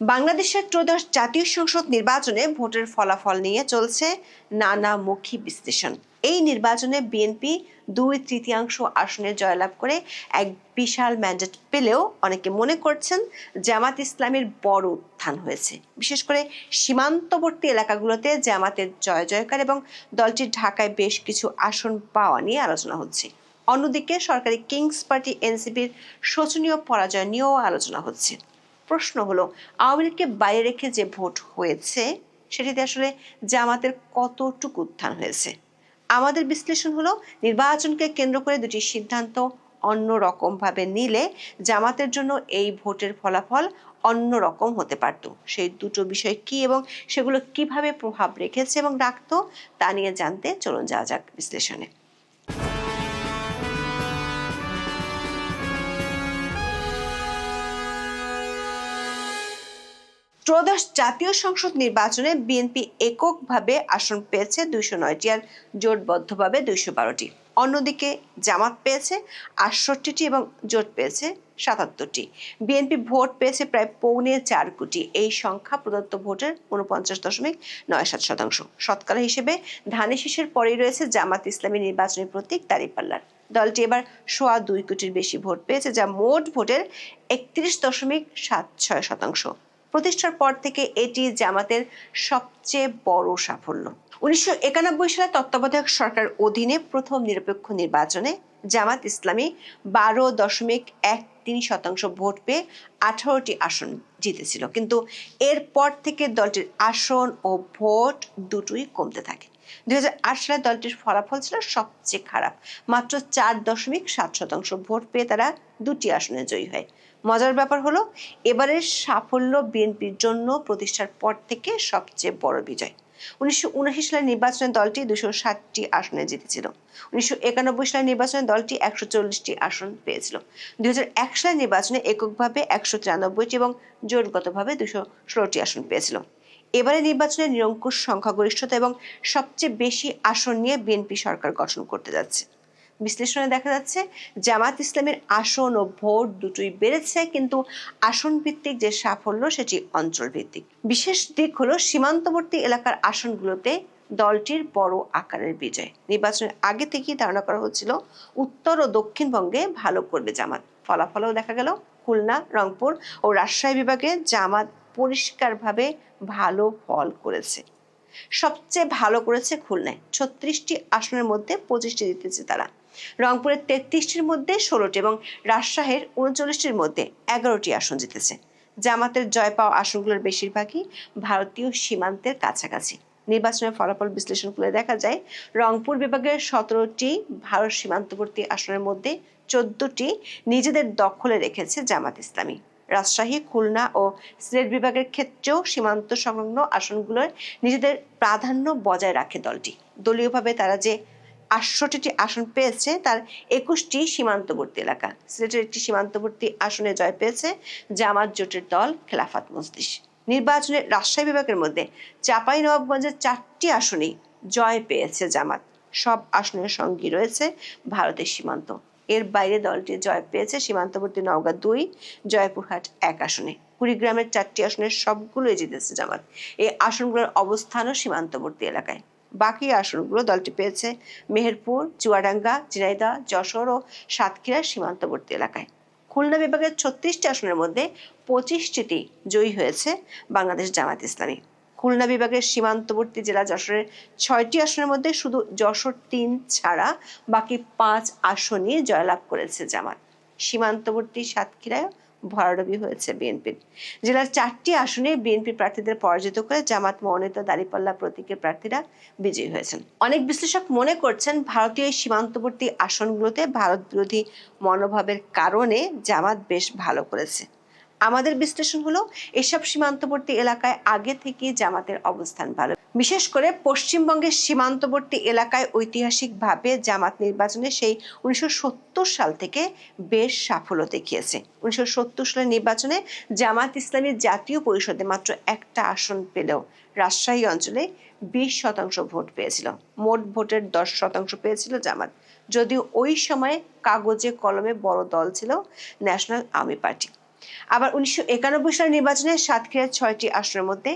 বাংলাদেশের ত্রয়োদশ জাতীয় সংসদ নির্বাচনে ভোটের ফলাফল নিয়ে চলছে নানামুখী বিশ্লেষণ। এই নির্বাচনে বিএনপি দুই তৃতীয়াংশ আসনে জয়লাভ করে এক বিশাল ম্যান্ডেট পেলেও অনেকে মনে করছেন জামাত ইসলামের বড় উত্থান হয়েছে। বিশেষ করে সীমান্তবর্তী এলাকাগুলোতে জামাতের জয় জয়কার এবং দলটির ঢাকায় বেশ কিছু আসন পাওয়া নিয়ে আলোচনা হচ্ছে। অন্যদিকে সরকারি কিংস পার্টি এনসিপির শোচনীয় পরাজয় নিয়েও আলোচনা হচ্ছে। প্রশ্ন হলো, আওয়ামী লীগকে বাইরে রেখে যে ভোট হয়েছে সেটিতে আসলে জামাতের কতটুকু উত্থান হয়েছে? আমাদের বিশ্লেষণ হলো, নির্বাচনকে কেন্দ্র করে দুটি সিদ্ধান্ত অন্য রকমভাবে নিলে জামাতের জন্য এই ভোটের ফলাফল অন্য রকম হতে পারত। সেই দুটো বিষয় কি এবং সেগুলো কীভাবে প্রভাব রেখেছে এবং রাখতো, তা নিয়ে জানতে চলুন যাওয়া যাক বিশ্লেষণে। ত্রয়োদশ জাতীয় সংসদ নির্বাচনে বিএনপি এককভাবে আসন পেয়েছে দুইশো নয়টি আর জোটবদ্ধভাবে দুইশো বারোটি। অন্যদিকে জামাত পেয়েছে আটষট্টিটি এবং জোট পেয়েছে সাতাত্তরটি। বিএনপি ভোট পেয়েছে প্রায় পৌনে চার কোটি। এই সংখ্যা প্রদত্ত ভোটের উনপঞ্চাশ দশমিক নয় সাত শতাংশ। শতকরা হিসেবে ধানের শীষের পরেই রয়েছে জামাত ইসলামী নির্বাচনী প্রতীক দাঁড়িপাল্লার দলটি এবার সোয়া দুই কোটির বেশি ভোট পেয়েছে, যা মোট ভোটের একত্রিশ দশমিক সাত ছয় শতাংশ। প্রতিষ্ঠার পর থেকে এটি জামাতের সবচেয়ে বড় সাফল্য। উনিশশো একানব্বই সালে তত্ত্বাবধায়ক সরকার অধীনে প্রথম নিরপেক্ষ নির্বাচনে জামাত ইসলামী বারো দশমিক এক তিন শতাংশ ভোট পেয়ে আঠারোটি আসন জিতেছিল। কিন্তু এরপর থেকে দলটির আসন ও ভোট দুটোই কমতে থাকে। দুই সালে দলটির ফলাফল ছিল সবচেয়ে খারাপ। মাত্র চার দশমিক সাত শতাংশ ভোট পেয়ে তারা দুটি আসনে জয়ী হয়। মজার ব্যাপার হলো, এবারের সাফল্য বিএনপির জন্য প্রতিষ্ঠার পর থেকে সবচেয়ে বড় বিজয়। উনিশশো উনআশি সালের নির্বাচনে দলটি দুশো ষাটটি আসনে জিতেছিল। উনিশশো একানব্বই সালের নির্বাচনে দলটি একশো চল্লিশটি আসন পেয়েছিল। দুই সালের নির্বাচনে এককভাবে একশো তিরানব্বইটি এবং জোটগতভাবে দুশো ষোলোটি আসন পেয়েছিল। এবারে নির্বাচনে নিরঙ্কুশ সংখ্যাগরিষ্ঠতা এবং সবচেয়ে বেশি আসন নিয়ে বিএনপি সরকার গঠন করতে যাচ্ছে। বিশ্লেষণে দেখা যাচ্ছে জামাত ইসলামের আসন ও ভোট দুটোই বেড়েছে, কিন্তু আসন ভিত্তিক যে সাফল্য, সেটি অঞ্চল ভিত্তিক বিশেষ দিক হলো, সীমান্তবর্তী এলাকার আসনগুলোতে দলটির বড় আকারের বিজয়। নির্বাচনের আগে থেকেই ধারণা করা হচ্ছিল, উত্তর ও দক্ষিণবঙ্গে ভালো করবে জামাত। ফলাফলও দেখা গেল, খুলনা, রংপুর ও রাজশাহী বিভাগে জামাত পরিষ্কারভাবে ভালো ফল করেছে। সবচেয়ে ভালো করেছে খুলনায়। ছত্রিশটি আসনের মধ্যে পঁচিশটি জিতেছে তারা। রংপুরের তেত্রিশটির মধ্যে ষোলোটি এবং রাজশাহের উনচল্লিশটির মধ্যে এগারোটি আসন জিতেছে। জামাতের জয় পাওয়া আসনগুলোর বেশিরভাগই ভারতীয় সীমান্তের কাছাকাছি। নির্বাচনের ফলাফল বিশ্লেষণ করে দেখা যায়, রংপুর বিভাগের সতেরোটি, ভারত সীমান্তবর্তী আসনের মধ্যে চোদ্দটি নিজেদের দখলে রেখেছে জামাত ইসলামী। রাজশাহী, খুলনা ও সিলেট বিভাগের ক্ষেত্রেও সীমান্ত সংলগ্ন আসনগুলোর নিজেদের প্রাধান্য বজায় রাখে দলটি। দলীয়ভাবে তারা যে আটষট্টিটি আসন পেয়েছে, তার একুশটি সীমান্তবর্তী এলাকা। সিলেটের একটি সীমান্তবর্তী আসনে জয় পেয়েছে জামাত জোটের দল খেলাফাত মজলিস। নির্বাচনে রাজশাহী বিভাগের মধ্যে চাপাই নবাবগঞ্জের চারটি আসনেই জয় পেয়েছে জামাত। সব আসনের সঙ্গী রয়েছে ভারতের সীমান্ত। এর বাইরে দলটি জয় পেয়েছে সীমান্তবর্তী নওগাঁ দুই, জয়পুরহাট এক আসনে। কুড়িগ্রামের চারটি আসনের সবগুলোই জিতেছে জামাত। এই আসনগুলোর অবস্থানও সীমান্তবর্তী এলাকায়। বাকি আসনগুলো দলটি পেয়েছে মেহেরপুর, চুয়াডাঙ্গা, ঝিনাইদহ, যশোর ও সাতক্ষীরার সীমান্তবর্তী এলাকায়। খুলনা বিভাগের ছত্রিশটি আসনের মধ্যে পঁচিশটিতেই জয়ী হয়েছে বাংলাদেশ জামাত ইসলামী। খুলনা বিভাগের সীমান্তবর্তী জেলা যশোরের ছয়টি আসনের মধ্যে শুধু যশোর তিন ছাড়া বাকি পাঁচ আসনই জয়লাভ করেছে জামাত। সীমান্তবর্তী সাতক্ষীরায় ভরাডবি হয়েছে বিএনপির জেলার চারটি আসনে বিএনপি প্রার্থীদের পরাজিত করে জামাত মনোনীত দাঁড়িপাল্লা প্রতীকের প্রার্থীরা বিজয়ী হয়েছেন। অনেক বিশ্লেষক মনে করছেন ভারতীয় সীমান্তবর্তী আসনগুলোতে ভারত বিরোধী মনোভাবের কারণে জামাত বেশ ভালো করেছে। আমাদের বিশ্লেষণ হলো এসব সীমান্তবর্তী এলাকায় আগে থেকে জামাতের অবস্থান ভালো। বিশেষ করে পশ্চিমবঙ্গের সীমান্তবর্তী এলাকায় ঐতিহাসিকভাবে জামাত নির্বাচনে সেই উনিশশো সত্তর সাল থেকে বেশ সাফল্য দেখিয়েছে। উনিশশো সত্তর সালের নির্বাচনে জামাত ইসলামী জাতীয় পরিষদে মাত্র একটা আসন পেলেও রাজশাহী অঞ্চলে বিশ শতাংশ ভোট পেয়েছিল। মোট ভোটের দশ শতাংশ পেয়েছিল জামাত। যদিও ওই সময়ে কাগজে কলমে বড় দল ছিল ন্যাশনাল আর্মি পার্টি। আবার উনিশশো একানব্বই সালের নির্বাচনে সাতক্ষীরার ছয়টি আসনের মধ্যে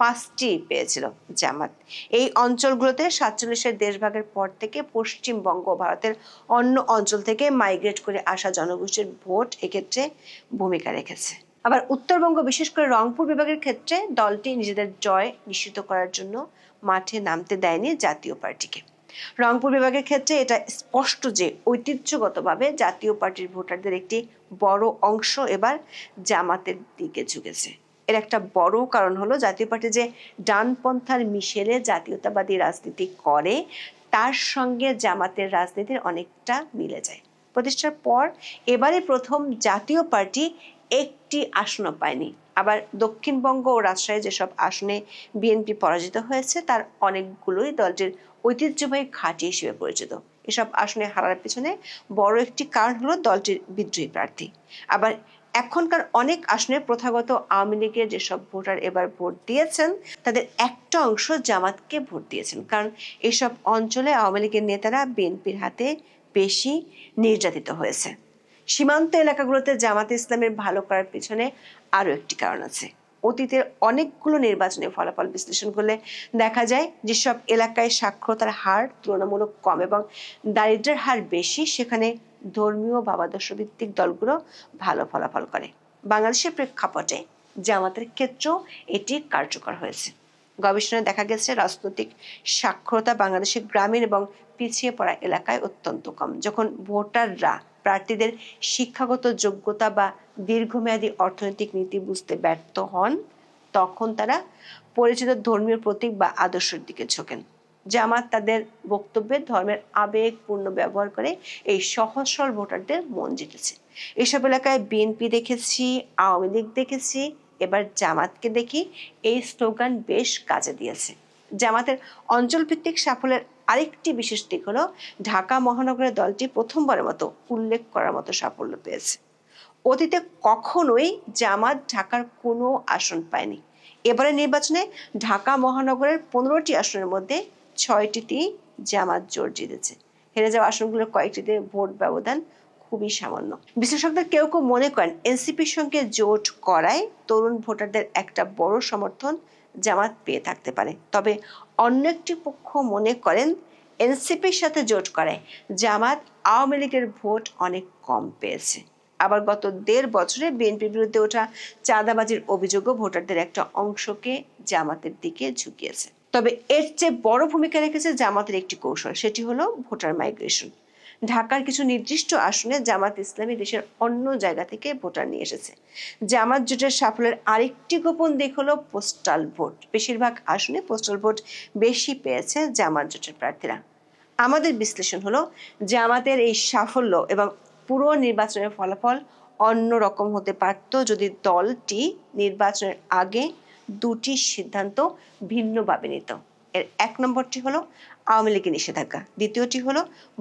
পাঁচটি পেয়েছিল জামাত। এই অঞ্চলগুলোতে সাতচল্লিশের দেশভাগের পর থেকে পশ্চিমবঙ্গ ভারতের অন্য অঞ্চল থেকে মাইগ্রেট করে আসা জনগোষ্ঠীর ভোট এক্ষেত্রে ভূমিকা রেখেছে। আবার উত্তরবঙ্গ, বিশেষ করে রংপুর বিভাগের ক্ষেত্রে দলটি নিজেদের জয় নিশ্চিত করার জন্য মাঠে নামতে দেয়নি জাতীয় পার্টিকে। রংপুর বিভাগের ক্ষেত্রে এটা স্পষ্ট যে ঐতিহ্যগতভাবে জাতীয় পার্টির ভোটারদের একটি বড় অংশ এবার জামাতের দিকে ঝুঁকেছে। এর একটা বড় কারণ হলো জাতীয় পার্টি যে ডানপন্থার মিশেলে জাতীয়তাবাদী রাজনীতি করে, তার সঙ্গে জামাতের রাজনীতির অনেকটা মিলে যায়। প্রতিষ্ঠার পর এবারে প্রথম জাতীয় পার্টি একটি আসনও পায়নি। আবার দক্ষিণবঙ্গ ও রাজশাহী যেসব আসনে বিএনপি পরাজিত হয়েছে, তার অনেকগুলোই দলটির ঐতিহ্যবাহী ঘাঁটি হিসেবে পরিচিত। এসব আসনে হারার পেছনে বড় একটি কারণ হলো দলটির বিদ্রোহী প্রার্থী। আবার এখনকার অনেক আসনে প্রথাগত আওয়ামী লীগের যেসব ভোটার এবার ভোট দিয়েছেন, তাদের একটা অংশ জামাতকে ভোট দিয়েছেন। কারণ এসব অঞ্চলে আওয়ামী লীগের নেতারা বিএনপির হাতে বেশি নির্যাতিত হয়েছে। সীমান্ত এলাকাগুলোতে জামাতে ইসলামের ভালো করার পিছনে আরও একটি কারণ আছে। অতীতের অনেকগুলো নির্বাচনী ফলাফল বিশ্লেষণ করলে দেখা যায় যেসব এলাকায় সাক্ষরতার হার তুলনামূলক কম এবং দারিদ্র্যের হার বেশি, সেখানে ধর্মীয় ভাবাদর্শ ভিত্তিক দলগুলো ভালো ফলাফল করে। বাংলাদেশের প্রেক্ষাপটে জামাতের ক্ষেত্রেও এটি কার্যকর হয়েছে। গবেষণায় দেখা গেছে, রাজনৈতিক সাক্ষরতা বাংলাদেশের গ্রামীণ এবং পিছিয়ে পড়া এলাকায় অত্যন্ত কম। যখন ভোটাররা প্রার্থীদের শিক্ষাগত যোগ্যতা বা দীর্ঘমেয়াদী অর্থনৈতিক নীতি বুঝতে ব্যর্থ হন, তখন তারা পরিচিত ধর্মীয় প্রতীক বা আদর্শের দিকে ঝোঁকেন। জামাত তাদের বক্তব্যে ধর্মের আবেগপূর্ণ ব্যবহার করে এই সহজ ভোটারদের মন জিতেছে। এসব এলাকায় বিএনপি দেখেছি, আওয়ামী লীগ দেখেছি, এবার জামাতকে দেখি, এই স্লোগান বেশ কাজে দিয়েছে। জামাতের অঞ্চলভিত্তিক সাফল্যের আরেকটি বিশেষ দিক হলো, ঢাকা মহানগরের দলটি প্রথমবারের মতো উল্লেখ করার মতো সাফল্য পেয়েছে। অতীতে কখনোই জামাত ঢাকার কোনো আসন পায়নি। এবারে নির্বাচনে ঢাকা মহানগরের পনেরোটি আসনের মধ্যে ছয়টিতেই জামাত জোর জিতেছে। হেরে যাওয়া আসনগুলোর কয়েকটিতে ভোট ব্যবধান খুবই সামান্য। বিশ্লেষকদের কেউ কেউ মনে করেন, এনসিপির সঙ্গে জোট করায় তরুণ ভোটারদের একটা বড় সমর্থন জামাত পেয়ে থাকতে পারে। তবে অন্য একটি পক্ষ মনে করেন এনসিপির সাথে জোট করায় জামাত আওয়ামী লীগের ভোট অনেক কম পেয়েছে। আবার গত দেড় বছরে বিএনপির বিরুদ্ধে ওঠা চাঁদাবাজির অভিযোগও ভোটারদের একটা অংশকে জামাতের দিকে ঝুঁকিয়েছে। তবে এর চেয়ে বড় ভূমিকা রেখেছে জামাতের একটি কৌশল, সেটি হলো ভোটার মাইগ্রেশন। ঢাকার কিছু নির্দিষ্ট আসনে জামাত ইসলামী দেশের অন্য জায়গা থেকে ভোটার নিয়ে এসেছে। জামাত জোটের সাফল্যের আরেকটি গোপন দিক হলো পোস্টাল ভোট। বেশিরভাগ আসনে পোস্টাল ভোট বেশি পেয়েছে জামাত জোটের প্রার্থীরা। আমাদের বিশ্লেষণ হলো, জামাতের এই সাফল্য এবং পুরো নির্বাচনের ফলাফল অন্য রকম হতে পারত যদি দলটি নির্বাচনের আগে দুটি সিদ্ধান্ত ভিন্নভাবে নিত। এর এক নম্বরটি হলো আওয়ামী লীগের নিষেধাজ্ঞা। দ্বিতীয়টি হলো,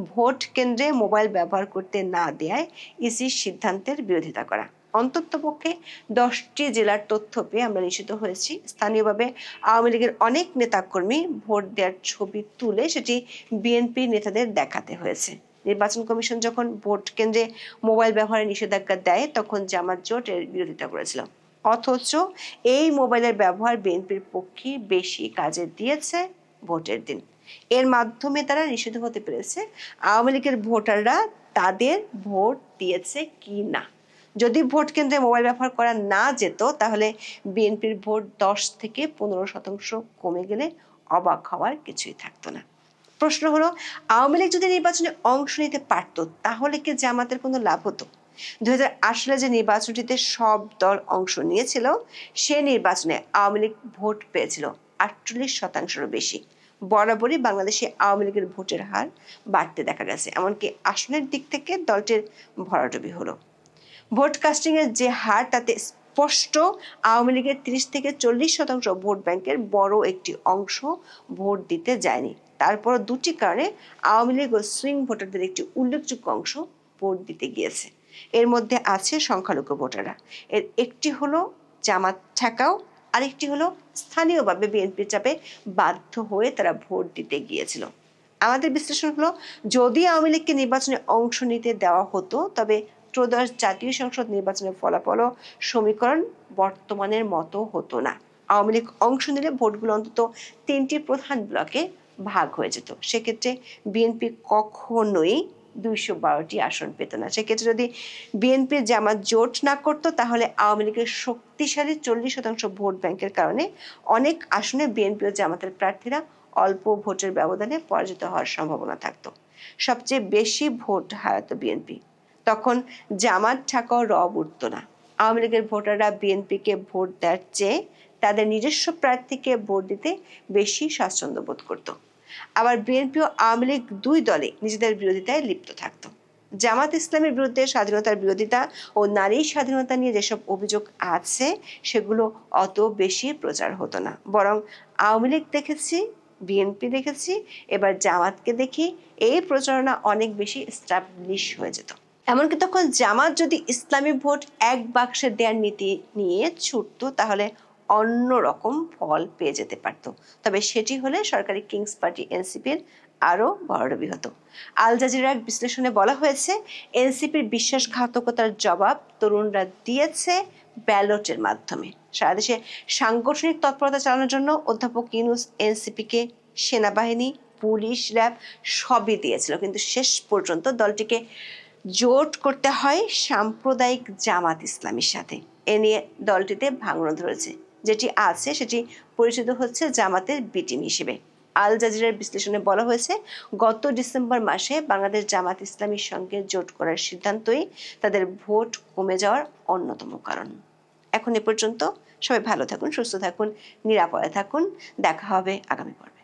ভোট কেন্দ্রে মোবাইল ব্যবহার করতে না দেয়ায় ইসির সিদ্ধান্তের বিরোধিতা করা। অন্ততপক্ষে দশটি জেলার তথ্য পেয়ে আমরা নিশ্চিত হয়েছি। স্থানীয়ভাবে আওয়ামী লীগের অনেক নেতাকর্মী ভোট দেওয়ার ছবি তুলে সেটি বিএনপি নেতাদের দেখাতে হয়েছে। নির্বাচন কমিশন যখন ভোট কেন্দ্রে মোবাইল ব্যবহারের নিষেধাজ্ঞা দেয়, তখন জামাত জোট এর বিরোধিতা করেছিল। অথচ এই মোবাইলের ব্যবহার বিএনপির পক্ষে বেশি কাজে দিয়েছে ভোটের দিন। এর মাধ্যমে তারা নিষিদ্ধ হতে পেরেছে। আওয়ামী লীগের ভোটাররা তাদের ভোট দিয়েছে কি না? যদি ভোট কেন্দ্রে মোবাইল ব্যবহার করা না যেত, তাহলে বিএনপির ভোট দশ থেকে পনেরো শতাংশ কমে গেলে অবাক হওয়ার কিছুই থাকতো না। প্রশ্ন হলো, আওয়ামী লীগ যদি নির্বাচনে অংশ নিতে পারত, তাহলে কি জামাতের কোনো লাভ হতো? দু সালে যে নির্বাচনটিতে সব দল অংশ নিয়েছিল, সে নির্বাচনে আওয়ামী লীগ ভোট পেয়েছিল আটচল্লিশ শতাংশেরও বেশি। বরাবরই বাংলাদেশে আওয়ামী লীগের ভোটের হার বাড়তে দেখা গেছে। এমনকি আসনের দিক থেকে দলটির ভরাডুবি হলো। ভোট কাস্টিং এর যে হার, তাতে স্পষ্ট আওয়ামী লীগের তিরিশ থেকে চল্লিশ শতাংশ ভোট ব্যাংকের বড় একটি অংশ ভোট দিতে যায়নি। তারপর দুটি কারণে আওয়ামী লীগ ও সুইং ভোটারদের একটি উল্লেখযোগ্য অংশ ভোট দিতে গিয়েছে। এর মধ্যে আছে সংখ্যালঘু ভোটাররা। এর একটি হলো জামাত ঠেকাও আরেকটি হলো স্থানীয়ভাবে বিএনপির চাপে বাধ্য হয়ে তারা ভোট দিতে গিয়েছিল। আমাদের বিশ্লেষণ হলো, যদি আওয়ামী লীগকে নির্বাচনে অংশ নিতে দেওয়া হতো, তবে ত্রয়োদশ জাতীয় সংসদ নির্বাচনের ফলাফল সমীকরণ বর্তমানের মতো হতো না। আওয়ামী লীগ অংশ নিলে ভোটগুলো অন্তত তিনটি প্রধান ব্লকে ভাগ হয়ে যেত। সেক্ষেত্রে বিএনপি কখনোই দুইশো বারোটি আসন পেত না সেক্ষেত্রে যদি বিএনপি জামাত জোট না করতো, তাহলে আওয়ামী লীগের শক্তিশালী চল্লিশ শতাংশ ভোট ব্যাংকের কারণে অনেক আসনে বিএনপি ও জামাতের প্রার্থীরা অল্প ভোটের ব্যবধানে পরাজিত হওয়ার সম্ভাবনা থাকতো। সবচেয়ে বেশি ভোট হারাতো বিএনপি। তখন জামাত ঠাকাও রব উঠতো না। আওয়ামী লীগের ভোটাররা বিএনপিকে ভোট দেওয়ার চেয়ে তাদের নিজস্ব প্রার্থীকে ভোট দিতে বেশি স্বাচ্ছন্দ্য বোধ করত। আবার বিএনপি ও আওয়ামী লীগ দুই দলে নিজেদের বিরোধিতায় লিপ্ত থাকতো। জামাত ইসলামের বিরুদ্ধে স্বাধীনতার বিরোধিতা ও নারী স্বাধীনতা নিয়ে যেসব অভিযোগ আছে, সেগুলো অত বেশি প্রচার হতো না। বরং আওয়ামী লীগ দেখেছি, বিএনপি দেখেছি, এবার জামাতকে দেখি এই প্রচারণা অনেক বেশি স্টাবলিশ হয়ে যেত। এমনকি তখন জামাত যদি ইসলামী ভোট এক বাক্সে দেওয়ার নীতি নিয়ে ছুটতো, তাহলে অন্য রকম ফল পেয়ে যেতে পারত। তবে সেটি হলে সরকারি কিংস পার্টি এনসিপির আরও বড়ডবি হতো আল জাজিরার বিশ্লেষণে বলা হয়েছে, এনসিপির বিশ্বাসঘাতকতার জবাব তরুণরা দিয়েছে ব্যালটের মাধ্যমে। সারা দেশে সাংগঠনিক তৎপরতা চালানোর জন্য অধ্যাপক ইউনুস এনসিপিকে সেনাবাহিনী, পুলিশ, র্যাব সবই দিয়েছিল। কিন্তু শেষ পর্যন্ত দলটিকে জোট করতে হয় সাম্প্রদায়িক জামাত ইসলামীর সাথে। এ নিয়ে দলটিতে ভাঙন ধরেছে। যেটি আছে সেটি পরিচিত হচ্ছে জামাতের বিটিম হিসেবে। আল জাজিরার বিশ্লেষণে বলা হয়েছে, গত ডিসেম্বর মাসে বাংলাদেশ জামাত ইসলামীর সঙ্গে জোট করার সিদ্ধান্তই তাদের ভোট কমে যাওয়ার অন্যতম কারণ। এখন এ পর্যন্ত সবাই ভালো থাকুন, সুস্থ থাকুন, নিরাপদে থাকুন। দেখা হবে আগামী পর্বে।